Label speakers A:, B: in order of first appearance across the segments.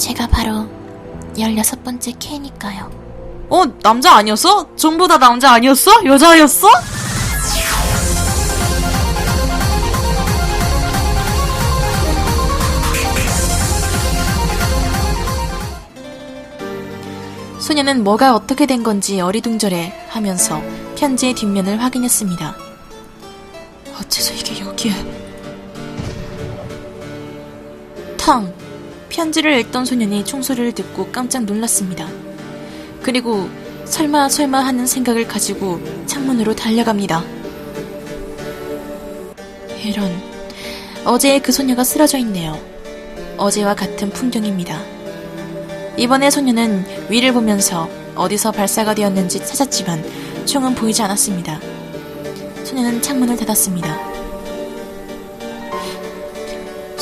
A: 제가 바로 16번째 K니까요.
B: 어, 남자 아니었어? 전부 다 남자 아니었어? 여자였어? 소녀는 뭐가 어떻게 된 건지 어리둥절해 하면서 편지의 뒷면을 확인했습니다. 어째서 이게 여기에? 탕! 편지를 읽던 소년이 총소리를 듣고 깜짝 놀랐습니다. 그리고 설마 설마 하는 생각을 가지고 창문으로 달려갑니다. 이런 어제의 그 소녀가 쓰러져 있네요. 어제와 같은 풍경입니다. 이번에 소녀는 위를 보면서 어디서 발사가 되었는지 찾았지만 총은 보이지 않았습니다. 소녀는 창문을 닫았습니다.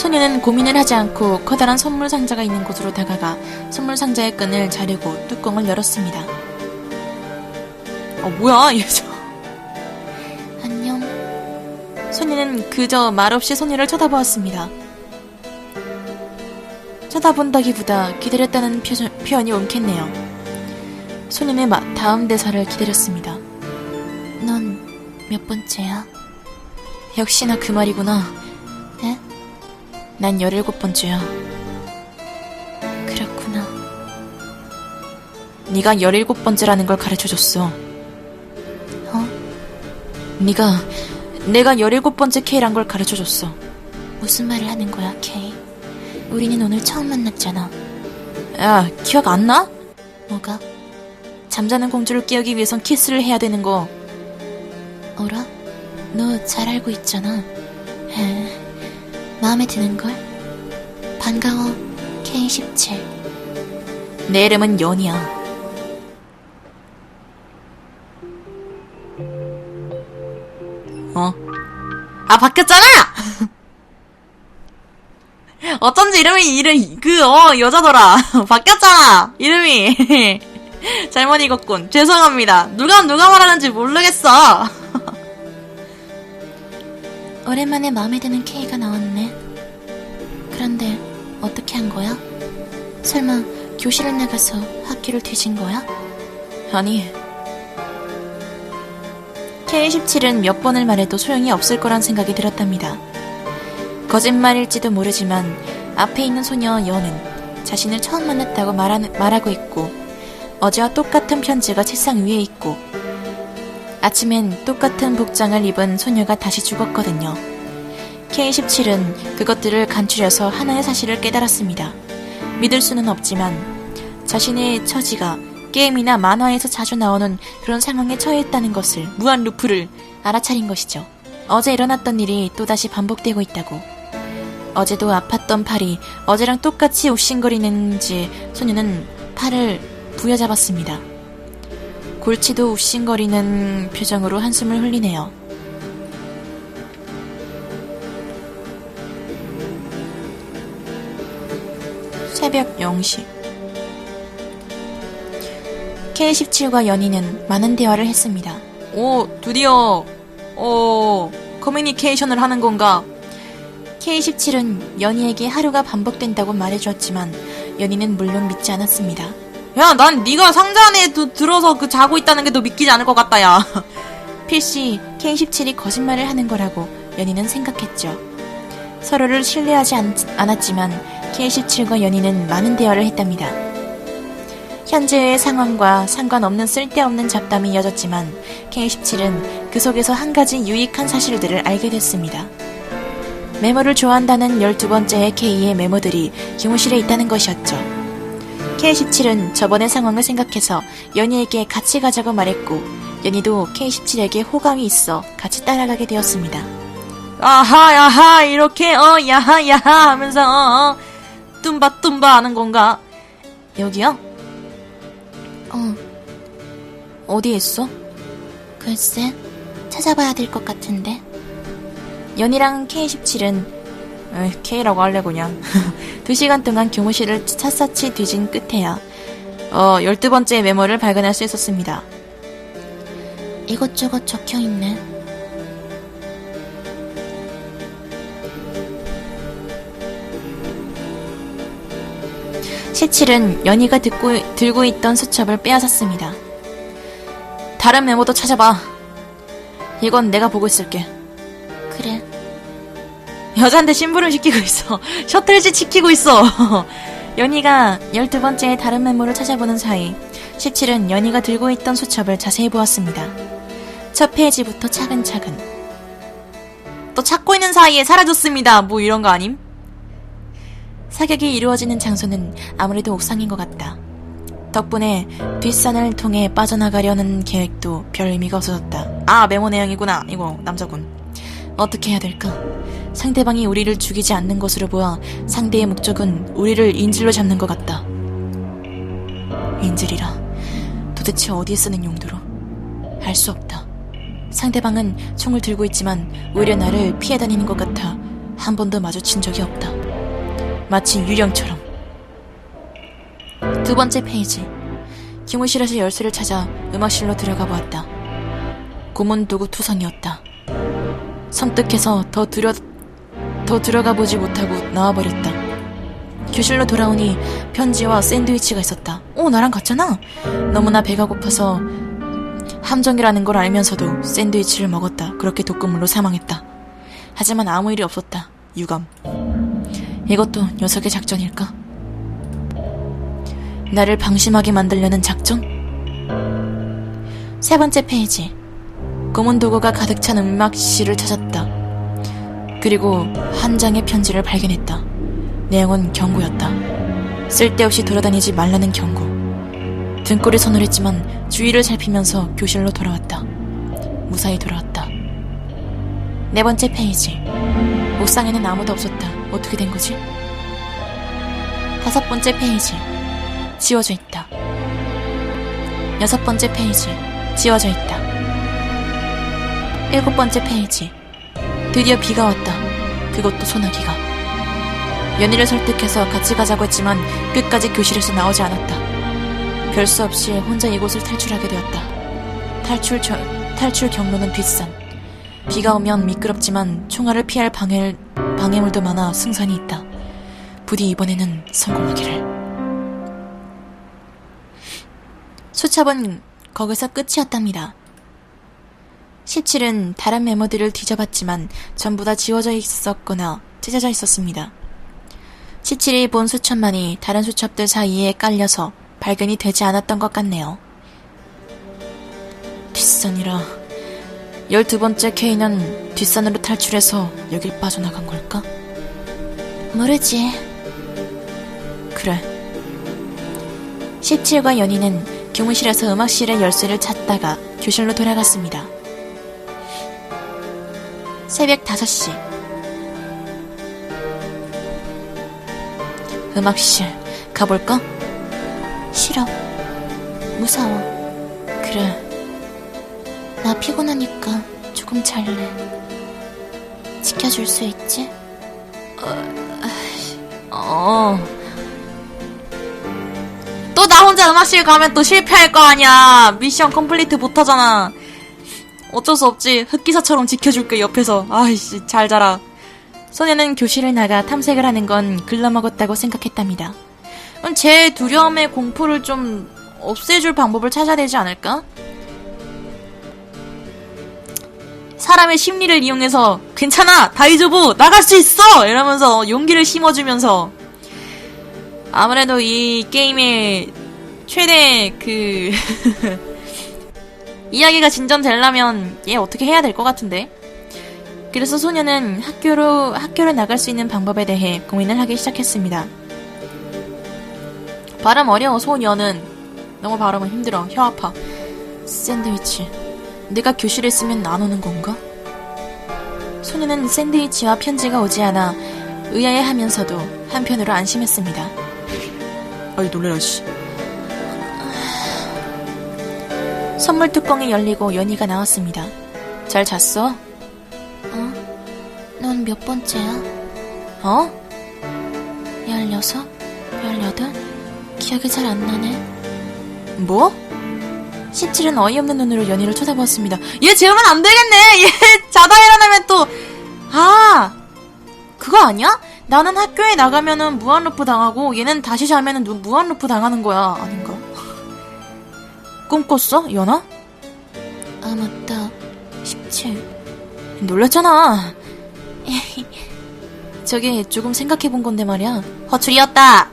B: 소녀는 고민을 하지 않고 커다란 선물 상자가 있는 곳으로 다가가 선물 상자의 끈을 자르고 뚜껑을 열었습니다. 어, 뭐야, 얘 저.
A: 안녕.
B: 소녀는 그저 말없이 소녀를 쳐다보았습니다. 쳐다본다기보다 기다렸다는 표현, 표현이 옳겠네요. 소년의 마- 다음 대사를 기다렸습니다.
A: 넌 몇 번째야?
B: 역시나 그 말이구나.
A: 네?
B: 난 17번째야.
A: 그렇구나.
B: 네가 17번째라는 걸 가르쳐줬어.
A: 어?
B: 네가 내가 17번째 K란 걸 가르쳐줬어.
A: 무슨 말을 하는 거야, K? 우리는 오늘 처음 만났잖아.
B: 야, 기억 안 나?
A: 뭐가?
B: 잠자는 공주를 깨우기 위해선 키스를 해야 되는 거.
A: 어라? 너 잘 알고 있잖아. 에, 마음에 드는걸? 반가워, K17.
B: 내 이름은 연이야. 어? 아, 바뀌었잖아! 어쩐지 이름이, 이름, 그, 어, 여자더라. 바뀌었잖아! 이름이. 잘못 읽었군. 죄송합니다. 누가, 누가 말하는지 모르겠어.
A: 오랜만에 마음에 드는 K가 나왔네. 그런데 어떻게 한 거야? 설마 교실을 나가서 학교를 뒤진 거야?
B: 아니. K17은 몇 번을 말해도 소용이 없을 거란 생각이 들었답니다. 거짓말일지도 모르지만 앞에 있는 소녀 여는 자신을 처음 만났다고 말하, 말하고 있고 어제와 똑같은 편지가 책상 위에 있고 아침엔 똑같은 복장을 입은 소녀가 다시 죽었거든요. K17은 그것들을 간추려서 하나의 사실을 깨달았습니다. 믿을 수는 없지만 자신의 처지가 게임이나 만화에서 자주 나오는 그런 상황에 처해 있다는 것을 무한 루프를 알아차린 것이죠. 어제 일어났던 일이 또다시 반복되고 있다고. 어제도 아팠던 팔이 어제랑 똑같이 욱신거리는지 소녀는 팔을 부여잡았습니다. 골치도 욱신거리는 표정으로 한숨을 흘리네요. 새벽 0시. K17과 연희는 많은 대화를 했습니다. 오, 드디어, 어, 커뮤니케이션을 하는 건가? K17은 연희에게 하루가 반복된다고 말해주었지만 연희는 물론 믿지 않았습니다. 야, 난 네가 상자 안에 두- 들어서 그 자고 있다는 게더 믿기지 않을 것 같다, 야. 필시 K17이 거짓말을 하는 거라고 연희는 생각했죠. 서로를 신뢰하지 않, 않았지만 K17과 연희는 많은 대화를 했답니다. 현재의 상황과 상관없는 쓸데없는 잡담이 이어졌지만 K17은 그 속에서 한 가지 유익한 사실들을 알게 됐습니다. 메모를 좋아한다는 12번째의 K의 메모들이 교무실에 있다는 것이었죠. K17은 저번의 상황을 생각해서 연희에게 같이 가자고 말했고 연희도 K17에게 호감이 있어 같이 따라가게 되었습니다. 아하 야하 이렇게 어 야하 야하 하면서 어, 어 뚱바 뚱바 하는 건가? 여기요?
A: 어,
B: 어디에 있어?
A: 글쎄, 찾아봐야 될 것 같은데.
B: 연희랑 K17은 에이, K라고 할래 그냥 두 시간 동안 교무실을 샅샅이 뒤진 끝에야 어 12번째 메모를 발견할 수 있었습니다.
A: 이것저것 적혀 있네.
B: 17은 연희가 듣고, 들고 있던 수첩을 빼앗았습니다. 다른 메모도 찾아봐. 이건 내가 보고 있을게.
A: 그래.
B: 여자한테 심부름 시키고 있어. 셔틀지 지키고 있어. 연희가 12번째 다른 메모를 찾아보는 사이 17은 연희가 들고 있던 수첩을 자세히 보았습니다. 첫 페이지부터 차근차근. 또 찾고 있는 사이에 사라졌습니다. 뭐 이런 거 아님? 사격이 이루어지는 장소는 아무래도 옥상인 것 같다. 덕분에 뒷산을 통해 빠져나가려는 계획도 별 의미가 없어졌다. 아, 메모 내용이구나. 이거 남자군. 어떻게 해야 될까? 상대방이 우리를 죽이지 않는 것으로 보아 상대의 목적은 우리를 인질로 잡는 것 같다. 인질이라. 도대체 어디에 쓰는 용도로? 알 수 없다. 상대방은 총을 들고 있지만 오히려 나를 피해 다니는 것 같아 한 번도 마주친 적이 없다. 마치 유령처럼. 두 번째 페이지. 기무실에서 열쇠를 찾아 음악실로 들어가 보았다. 고문 도구 투성이었다. 섬뜩해서 더 들여 더 들어가 보지 못하고 나와버렸다. 교실로 돌아오니 편지와 샌드위치가 있었다. 오, 나랑 같잖아. 너무나 배가 고파서 함정이라는 걸 알면서도 샌드위치를 먹었다. 그렇게 독극물로 사망했다. 하지만 아무 일이 없었다. 유감. 이것도 녀석의 작전일까? 나를 방심하게 만들려는 작전? 세 번째 페이지. 검은 도구가 가득 찬 음악실을 찾았다. 그리고 한 장의 편지를 발견했다. 내용은 경고였다. 쓸데없이 돌아다니지 말라는 경고. 등골이 서늘했지만 주위를 살피면서 교실로 돌아왔다. 무사히 돌아왔다. 네 번째 페이지. 옥상에는 아무도 없었다. 어떻게 된 거지? 다섯 번째 페이지. 지워져 있다. 여섯 번째 페이지. 지워져 있다. 일곱 번째 페이지. 드디어 비가 왔다. 그것도 소나기가. 연희를 설득해서 같이 가자고 했지만 끝까지 교실에서 나오지 않았다. 별 수 없이 혼자 이곳을 탈출하게 되었다. 탈출, 저, 탈출 경로는 뒷산. 비가 오면 미끄럽지만 총알을 피할 방해, 방해물도 많아 승산이 있다. 부디 이번에는 성공하기를. 수첩은 거기서 끝이었답니다. 17은 다른 메모들을 뒤져봤지만 전부 다 지워져 있었거나 찢어져 있었습니다. 17이 본 수첩만이 다른 수첩들 사이에 깔려서 발견이 되지 않았던 것 같네요. 뒷산이라 12번째 K는 뒷산으로 탈출해서 여길 빠져나간 걸까?
A: 모르지.
B: 그래. 17과 연희는 교무실에서 음악실의 열쇠를 찾다가 교실로 돌아갔습니다. 새벽 5시. 음악실 가볼까?
A: 싫어. 무서워.
B: 그래.
A: 나 피곤하니까 조금 잘래. 지켜줄 수 있지?
B: 어. 또나 혼자 음악실 가면 또 실패할 거 아니야. 미션 컴플리트 못 하잖아. 어쩔 수 없지. 흑기사처럼 지켜줄게, 옆에서. 아이씨, 잘 자라. 소녀는 교실을 나가 탐색을 하는 건 글러먹었다고 생각했답니다. 제 두려움의 공포를 좀 없애줄 방법을 찾아야 되지 않을까? 사람의 심리를 이용해서 괜찮아 다이조부 나갈 수 있어 이러면서 용기를 심어주면서 아무래도 이 게임의 최대 그 이야기가 진전되려면 얘 어떻게 해야 될 것 같은데 그래서 소녀는 학교로 학교를 나갈 수 있는 방법에 대해 고민을 하기 시작했습니다. 발음 어려워 소녀는 너무 발음은 힘들어 혀 아파 샌드위치 내가 교실에 있으면 안 오는 건가? 소녀는 샌드위치와 편지가 오지 않아 의아해하면서도 한편으로 안심했습니다. 아이 놀래라 씨. 선물 뚜껑이 열리고 연희가 나왔습니다. 잘 잤어?
A: 어? 넌 몇 번째야?
B: 어?
A: 열여섯? 열여덟? 기억이 잘 안 나네.
B: 뭐? 17은 어이없는 눈으로 연희를 쳐다보았습니다. 얘 재우면 안 되겠네! 얘 자다 일어나면 또, 아! 그거 아니야? 나는 학교에 나가면은 무한루프 당하고 얘는 다시 자면은 누- 무한루프 당하는 거야. 아닌가? 꿈꿨어? 연아?
A: 아, 맞다. 17.
B: 놀랐잖아. 저기 조금 생각해 본 건데 말이야. 허출이었다.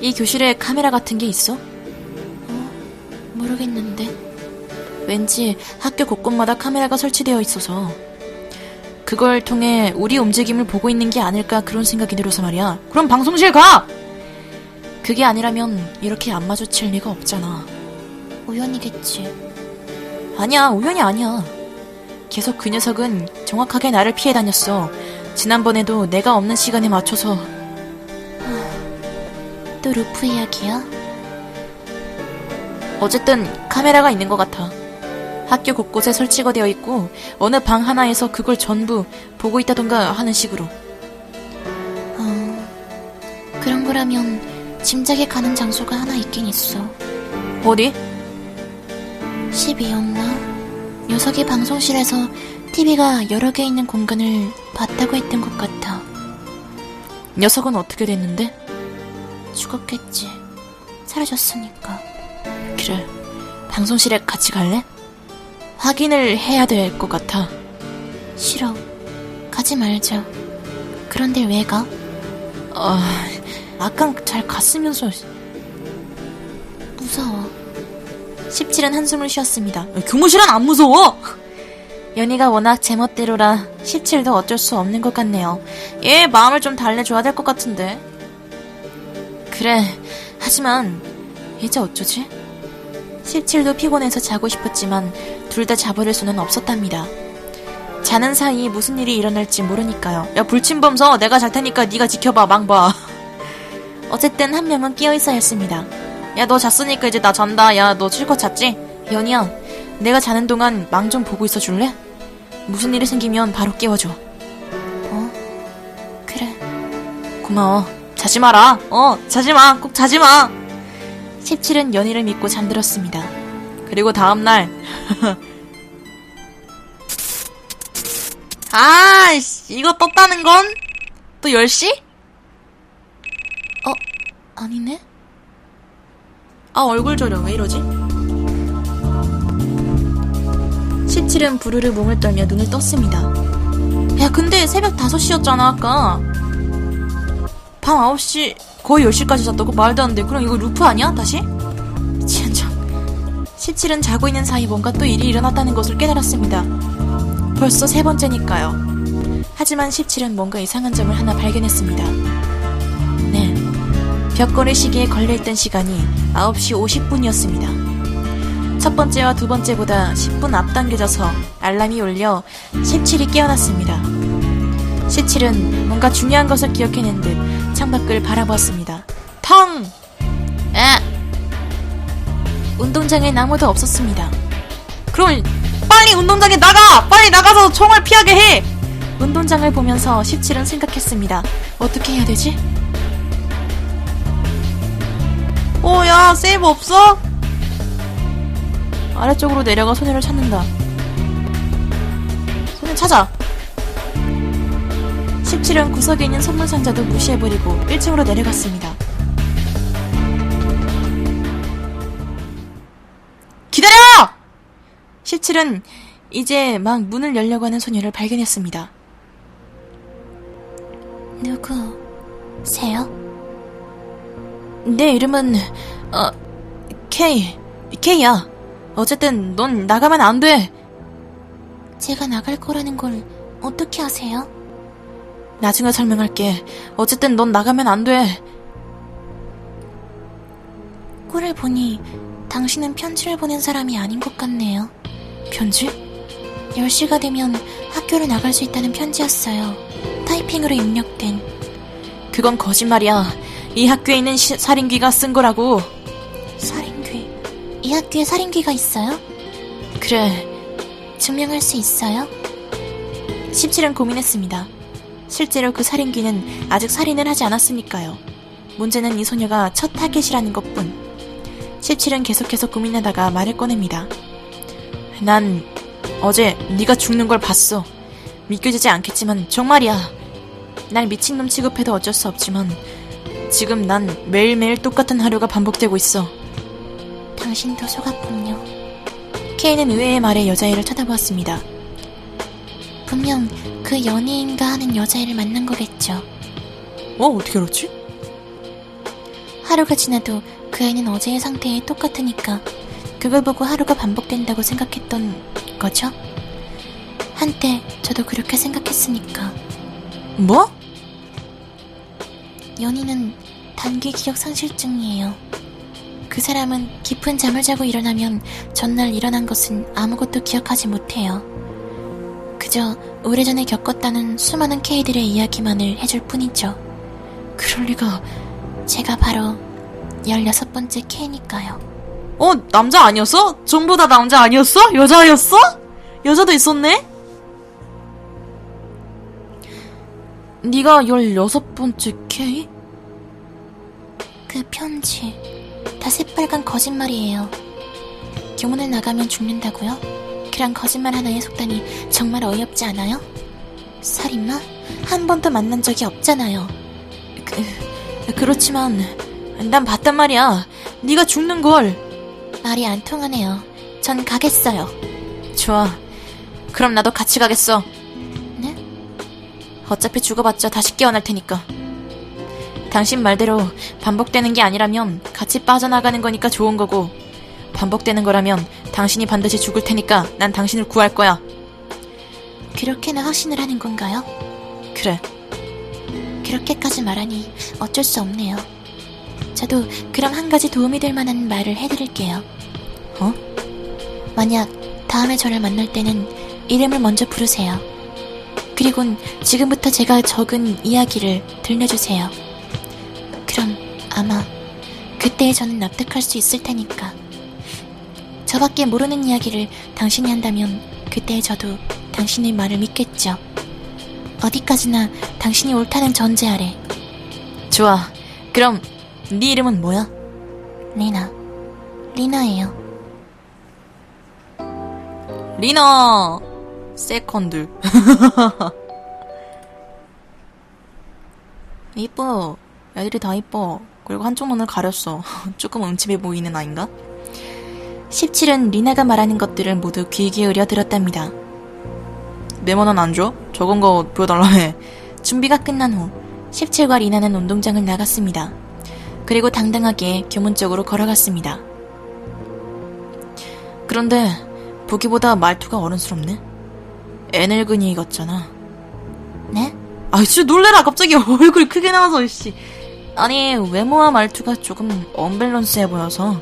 B: 이 교실에 카메라 같은 게 있어?
A: 모르겠는데.
B: 왠지 학교 곳곳마다 카메라가 설치되어 있어서 그걸 통해 우리 움직임을 보고 있는 게 아닐까 그런 생각이 들어서 말이야. 그럼 방송실 가! 그게 아니라면 이렇게 안 마주칠 리가 없잖아.
A: 우연이겠지.
B: 아니야, 우연이 아니야. 계속 그 녀석은 정확하게 나를 피해 다녔어. 지난번에도 내가 없는 시간에 맞춰서
A: 또 루프 이야기야?
B: 어쨌든 카메라가 있는 것 같아. 학교 곳곳에 설치가 되어 있고 어느 방 하나에서 그걸 전부 보고 있다던가 하는 식으로.
A: 어, 그런 거라면 짐작이 가는 장소가 하나 있긴 있어.
B: 어디?
A: 12였나? 녀석이 방송실에서 TV가 여러 개 있는 공간을 봤다고 했던 것 같아.
B: 녀석은 어떻게 됐는데?
A: 죽었겠지. 사라졌으니까.
B: 그래. 방송실에 같이 갈래? 확인을 해야 될 것 같아.
A: 싫어. 가지 말자. 그런데 왜 가?
B: 아, 아까 잘 갔으면서
A: 무서워.
B: 17은 한숨을 쉬었습니다. 교무실은 안 무서워! 연희가 워낙 제멋대로라 17도 어쩔 수 없는 것 같네요. 얘 마음을 좀 달래줘야 될 것 같은데. 그래, 하지만 이제 어쩌지? 17도 피곤해서 자고 싶었지만 둘 다 자버릴 수는 없었답니다. 자는 사이 무슨 일이 일어날지 모르니까요. 야 불침범서 내가 잘 테니까 네가 지켜봐 망봐. 어쨌든 한 명은 깨어 있어야 했습니다. 야, 너 잤으니까 이제 나 잔다. 야, 너 실컷 잤지? 연희야, 내가 자는 동안 망 좀 보고 있어 줄래? 무슨 일이 생기면 바로 깨워줘.
A: 어? 그래.
B: 고마워. 자지 마라. 어, 자지 마. 꼭 자지 마. 17은 연희를 믿고 잠들었습니다. 그리고 다음날. 아, 씨, 이거 떴다는 건? 또 10시?
A: 아니네?
B: 아 얼굴 저려 왜 이러지? 17은 부르르 몸을 떨며 눈을 떴습니다. 야 근데 새벽 5시였잖아 아까. 밤 9시 거의 10시까지 잤다고 말도 안 돼. 그럼 이거 루프 아니야 다시? 지연정. 17은 자고 있는 사이 뭔가 또 일이 일어났다는 것을 깨달았습니다. 벌써 세 번째니까요. 하지만 17은 뭔가 이상한 점을 하나 발견했습니다. 네. 벽걸이 시계에 걸려있던 시간이 9시 50분이었습니다. 첫 번째와 두 번째보다 10분 앞당겨져서 알람이 울려 17이 깨어났습니다. 17은 뭔가 중요한 것을 기억해낸 듯 창밖을 바라보았습니다. 텅! 에! 운동장엔 아무도 없었습니다. 그럼 빨리 운동장에 나가! 빨리 나가서 총을 피하게 해! 운동장을 보면서 17은 생각했습니다. 어떻게 해야 되지? 오, 어, 야, 세이브 없어? 아래쪽으로 내려가 소녀를 찾는다. 소녀 찾아! 17은 구석에 있는 선물 상자도 무시해버리고 1층으로 내려갔습니다. 기다려! 17은 이제 막 문을 열려고 하는 소녀를 발견했습니다.
A: 누구세요?
B: 내 이름은 어 K K야. 어쨌든 넌 나가면 안 돼.
A: 제가 나갈 거라는 걸 어떻게 아세요?
B: 나중에 설명할게. 어쨌든 넌 나가면 안 돼.
A: 꼴을 보니 당신은 편지를 보낸 사람이 아닌 것 같네요.
B: 편지?
A: 10시가 되면 학교를 나갈 수 있다는 편지였어요. 타이핑으로 입력된.
B: 그건 거짓말이야. 이 학교에 있는 시- 살인귀가 쓴 거라고.
A: 살인귀. 이 학교에 살인귀가 있어요?
B: 그래.
A: 증명할 수 있어요?
B: 17은 고민했습니다. 실제로 그 살인귀는 아직 살인을 하지 않았으니까요. 문제는 이 소녀가 첫 타겟이라는 것 뿐. 17은 계속해서 고민하다가 말을 꺼냅니다. 난 어제 네가 죽는 걸 봤어. 믿겨지지 않겠지만 정말이야. 날 미친놈 취급해도 어쩔 수 없지만 지금 난 매일매일 똑같은 하루가 반복되고 있어.
A: 당신도 속았군요.
B: 케이는 의외의 말에 여자애를 쳐다보았습니다.
A: 분명 그 연예인가 하는 여자애를 만난 거겠죠.
B: 어? 어떻게 알았지?
A: 하루가 지나도 그 애는 어제의 상태에 똑같으니까 그걸 보고 하루가 반복된다고 생각했던 거죠? 한때 저도 그렇게 생각했으니까
B: 뭐?
A: 연희는 단기 기억 상실증이에요. 그 사람은 깊은 잠을 자고 일어나면 전날 일어난 것은 아무것도 기억하지 못해요. 그저 오래전에 겪었다는 수많은 K들의 이야기만을 해줄 뿐이죠.
B: 그럴 리가.
A: 제가 바로 16번째 K니까요.
B: 어? 남자 아니었어? 전부 다 남자 아니었어? 여자였어? 여자도 있었네? 네가 16번째 K?
A: 그 편지 다 새빨간 거짓말이에요. 교문을 나가면 죽는다고요? 그런 거짓말 하나에 속다니 정말 어이없지 않아요? 살인마? 한 번도 만난 적이 없잖아요.
B: 그, 그렇지만 난 봤단 말이야. 네가 죽는 걸.
A: 말이 안 통하네요. 전 가겠어요.
B: 좋아. 그럼 나도 같이 가겠어.
A: 네?
B: 어차피 죽어봤자 다시 깨어날 테니까. 당신 말대로 반복되는 게 아니라면 같이 빠져나가는 거니까 좋은 거고, 반복되는 거라면 당신이 반드시 죽을 테니까 난 당신을 구할 거야.
A: 그렇게나 확신을 하는 건가요?
B: 그래.
A: 그렇게까지 말하니 어쩔 수 없네요. 저도 그럼 한 가지 도움이 될 만한 말을 해드릴게요.
B: 어?
A: 만약 다음에 저를 만날 때는 이름을 먼저 부르세요. 그리곤 지금부터 제가 적은 이야기를 들려주세요. 그럼 아마 그때에 저는 납득할 수 있을 테니까. 저밖에 모르는 이야기를 당신이 한다면 그때에 저도 당신의 말을 믿겠죠. 어디까지나 당신이 옳다는 전제 아래
B: 좋아. 그럼 네 이름은 뭐야?
A: 리나 리나예요.
B: 리나 세컨드. 이뻐. 애들이 다 이뻐. 그리고 한쪽 눈을 가렸어. 조금 음침해 보이는 아인가? 17은 리나가 말하는 것들을 모두 귀 기울여 들었답니다. 네모는 안 줘? 적은 거 보여달라며.
A: 준비가 끝난 후 17과 리나는 운동장을 나갔습니다. 그리고 당당하게 교문 쪽으로 걸어갔습니다.
B: 그런데 보기보다 말투가 어른스럽네. 애늙은이 같잖아.
A: 네?
B: 아, 진짜 놀래라. 갑자기 얼굴이 크게 나와서, 씨. 아니, 외모와 말투가 조금 언밸런스해 보여서.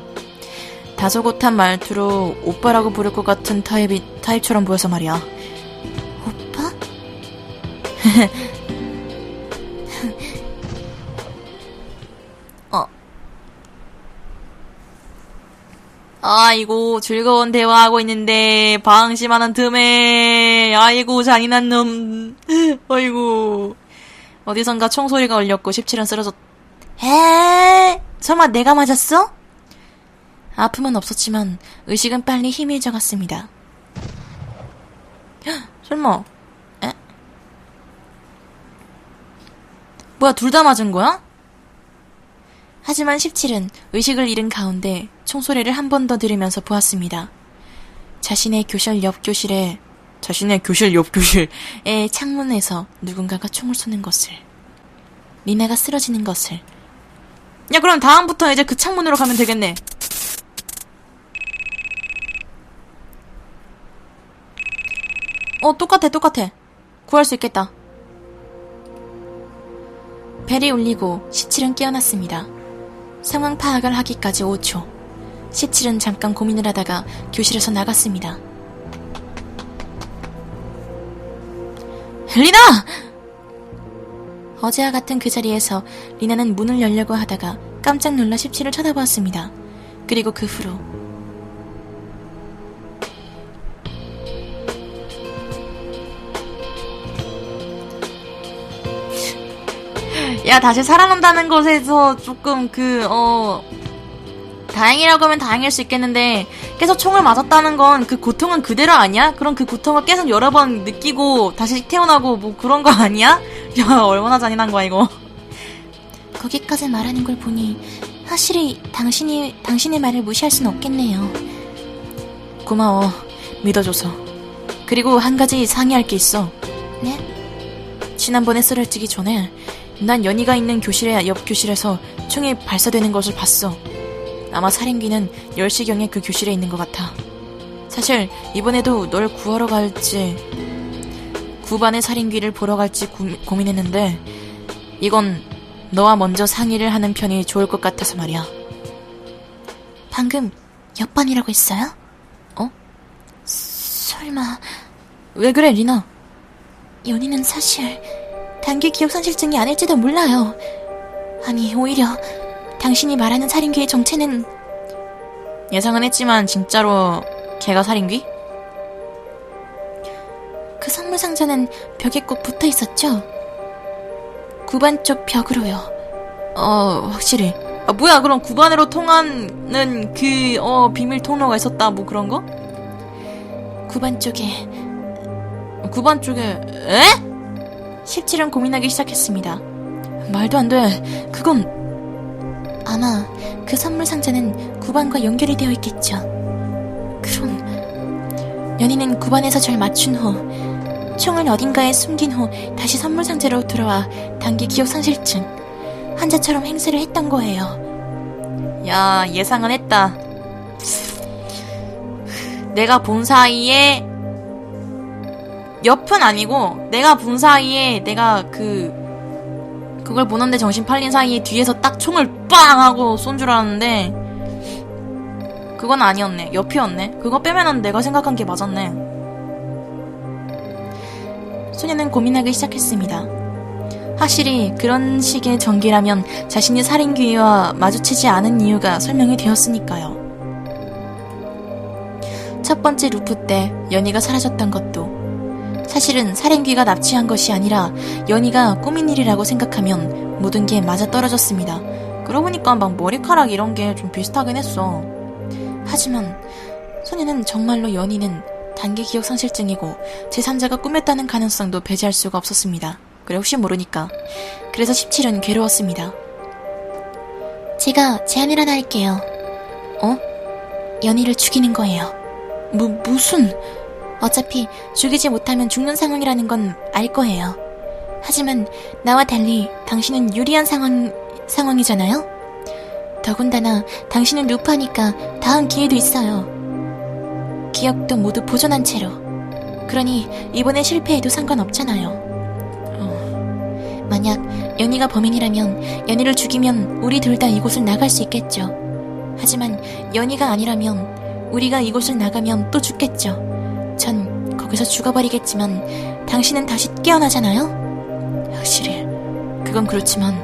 B: 다소곳한 말투로 오빠라고 부를 것 같은 타입이, 타입처럼 보여서 말이야.
A: 오빠?
B: 아이고, 즐거운 대화하고 있는데, 방심하는 틈에, 아이고, 잔인한 놈. 아이고. 어디선가 총소리가 울렸고, 17은 쓰러졌,
A: 에 설마 내가 맞았어?
B: 아픔은 없었지만 의식은 빨리 희미해져 갔습니다. 헉, 설마 에? 뭐야 둘 다 맞은 거야? 하지만 17은 의식을 잃은 가운데 총소리를 한 번 더 들으면서 보았습니다. 자신의 교실 옆 교실에 자신의 교실 옆 교실의 창문에서 누군가가 총을 쏘는 것을 리나가 쓰러지는 것을 야 그럼 다음부터 이제 그 창문으로 가면 되겠네. 어, 똑같아, 똑같아. 구할 수 있겠다. 벨이 울리고 17은 깨어났습니다. 상황 파악을 하기까지 5초. 17은 잠깐 고민을 하다가 교실에서 나갔습니다. 리나! 어제와 같은 그 자리에서 리나는 문을 열려고 하다가 깜짝 놀라 17을 쳐다보았습니다. 그리고 그 후로 야, 다시 살아난다는 것에서 조금 그, 어, 다행이라고 하면 다행일 수 있겠는데 계속 총을 맞았다는 건 그 고통은 그대로 아니야? 그럼 그 고통을 계속 여러 번 느끼고 다시 태어나고 뭐 그런 거 아니야? 야 얼마나 잔인한 거야 이거.
A: 거기까지 말하는 걸 보니 확실히 당신이 당신의 말을 무시할 순 없겠네요.
B: 고마워 믿어줘서. 그리고 한 가지 상의할 게 있어.
A: 네?
B: 지난번에 쓰러지기 전에 난 연희가 있는 교실의 옆 교실에서 총이 발사되는 것을 봤어. 아마 살인귀는 10시경에 그 교실에 있는 것 같아. 사실 이번에도 널 구하러 갈지 9반의 살인귀를 보러 갈지 고, 고민했는데 이건 너와 먼저 상의를 하는 편이 좋을 것 같아서 말이야.
A: 방금 옆반이라고 했어요?
B: 어?
A: 설마
B: 왜 그래 리나?
A: 연희는 사실 단기 기억 상실증이 아닐지도 몰라요. 아니 오히려 당신이 말하는 살인귀의 정체는
B: 예상은 했지만 진짜로 걔가 살인귀?
A: 상자는 벽에 꼭 붙어 있었죠? 9반 쪽 벽으로요.
B: 어, 확실히. 아, 뭐야, 그럼 9반으로 통하는 그, 어, 비밀 통로가 있었다, 뭐 그런 거?
A: 9반 쪽에
B: 9반 쪽에, 에?
A: 17은 고민하기 시작했습니다.
B: 말도 안 돼. 그건,
A: 아마 그 선물 상자는 9반과 연결이 되어 있겠죠. 그럼 연희는 9반에서 절 맞춘 후 총을 어딘가에 숨긴 후 다시 선물 상자로 들어와 단기 기억 상실증 환자처럼 행세를 했던 거예요.
B: 야, 예상은 했다. 내가 본 사이에, 옆은 아니고, 내가 본 사이에, 내가 그, 그걸 보는데 정신 팔린 사이에 뒤에서 딱 총을 빵! 하고 쏜 줄 알았는데, 그건 아니었네. 옆이었네. 그거 빼면은 내가 생각한 게 맞았네.
A: 소녀는 고민하기 시작했습니다.
B: 확실히 그런 식의 전기라면 자신이 살인귀와 마주치지 않은 이유가 설명이 되었으니까요. 첫 번째 루프 때 연희가 사라졌던 것도 사실은 살인귀가 납치한 것이 아니라 연희가 꾸민 일이라고 생각하면 모든 게 맞아 떨어졌습니다. 그러고 보니까 막 머리카락 이런 게 좀 비슷하긴 했어. 하지만 소녀는 정말로 연희는 단기 기억 상실증이고 제3자가 꾸몄다는 가능성도 배제할 수가 없었습니다. 그래 혹시 모르니까. 그래서 17은 괴로웠습니다.
A: 제가 제안을 하나 할게요.
B: 어?
A: 연희를 죽이는 거예요.
B: 뭐 무슨
A: 어차피 죽이지 못하면 죽는 상황이라는 건 알 거예요. 하지만 나와 달리 당신은 유리한 상황, 상황이잖아요? 더군다나 당신은 루파니까 다음 기회도 있어요. 기억도 모두 보존한 채로. 그러니 이번에 실패해도 상관없잖아요. 어, 만약 연희가 범인이라면 연희를 죽이면 우리 둘 다 이곳을 나갈 수 있겠죠. 하지만 연희가 아니라면 우리가 이곳을 나가면 또 죽겠죠. 전 거기서 죽어버리겠지만 당신은 다시 깨어나잖아요?
B: 확실히 그건 그렇지만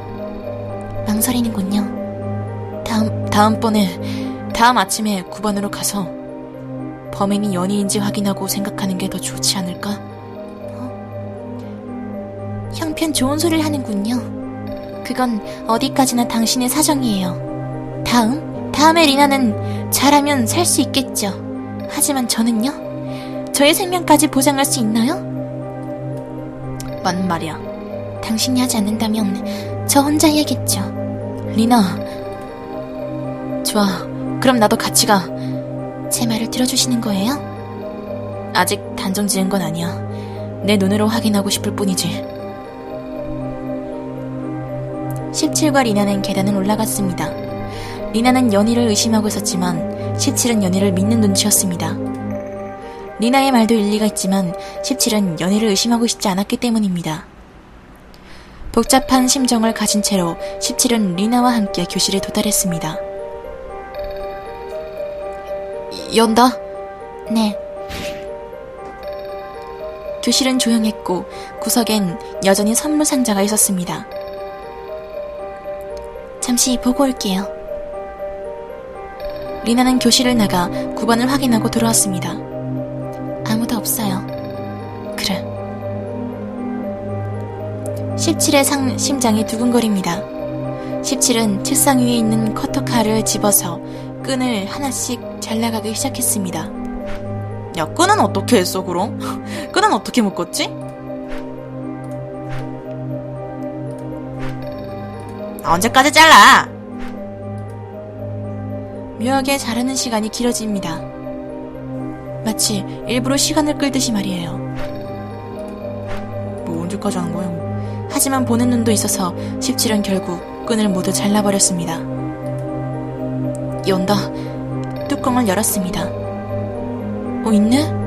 A: 망설이는군요.
B: 다음 다음번에 다음 아침에 9번으로 가서 범인이 연희인지 확인하고 생각하는 게 더 좋지 않을까?
A: 형편 좋은 소리를 하는군요. 그건 어디까지나 당신의 사정이에요. 다음? 다음에 리나는 잘하면 살 수 있겠죠. 하지만 저는요? 저의 생명까지 보장할 수 있나요?
B: 맞는 말이야.
A: 당신이 하지 않는다면 저 혼자 해야겠죠.
B: 리나. 좋아. 그럼 나도 같이 가.
A: 제 말을 들어주시는 거예요?
B: 아직 단정 지은 건 아니야. 내 눈으로 확인하고 싶을 뿐이지.
A: 17과 리나는 계단을 올라갔습니다. 리나는 연희를 의심하고 있었지만 17은 연희를 믿는 눈치였습니다. 리나의 말도 일리가 있지만 17은 연희를 의심하고 싶지 않았기 때문입니다. 복잡한 심정을 가진 채로 17은 리나와 함께 교실에 도달했습니다.
B: 연다?
A: 네. 교실은 조용했고 구석엔 여전히 선물 상자가 있었습니다. 잠시 보고 올게요. 리나는 교실을 나가 9번을 확인하고 돌아왔습니다. 아무도 없어요. 그래. 17의 상, 심장이 두근거립니다. 17은 책상 위에 있는 커터칼을 집어서 끈을 하나씩 잘라가기 시작했습니다.
B: 야, 끈은 어떻게 했어, 그럼? 끈은 어떻게 묶었지? 아, 언제까지 잘라?
A: 묘하게 자르는 시간이 길어집니다. 마치 일부러 시간을 끌듯이 말이에요.
B: 뭐, 언제까지 하는 거야? 뭐.
A: 하지만 보는 눈도 있어서 17은 결국 끈을 모두 잘라버렸습니다. 연다 뚜껑을 열었습니다. 어, 있네?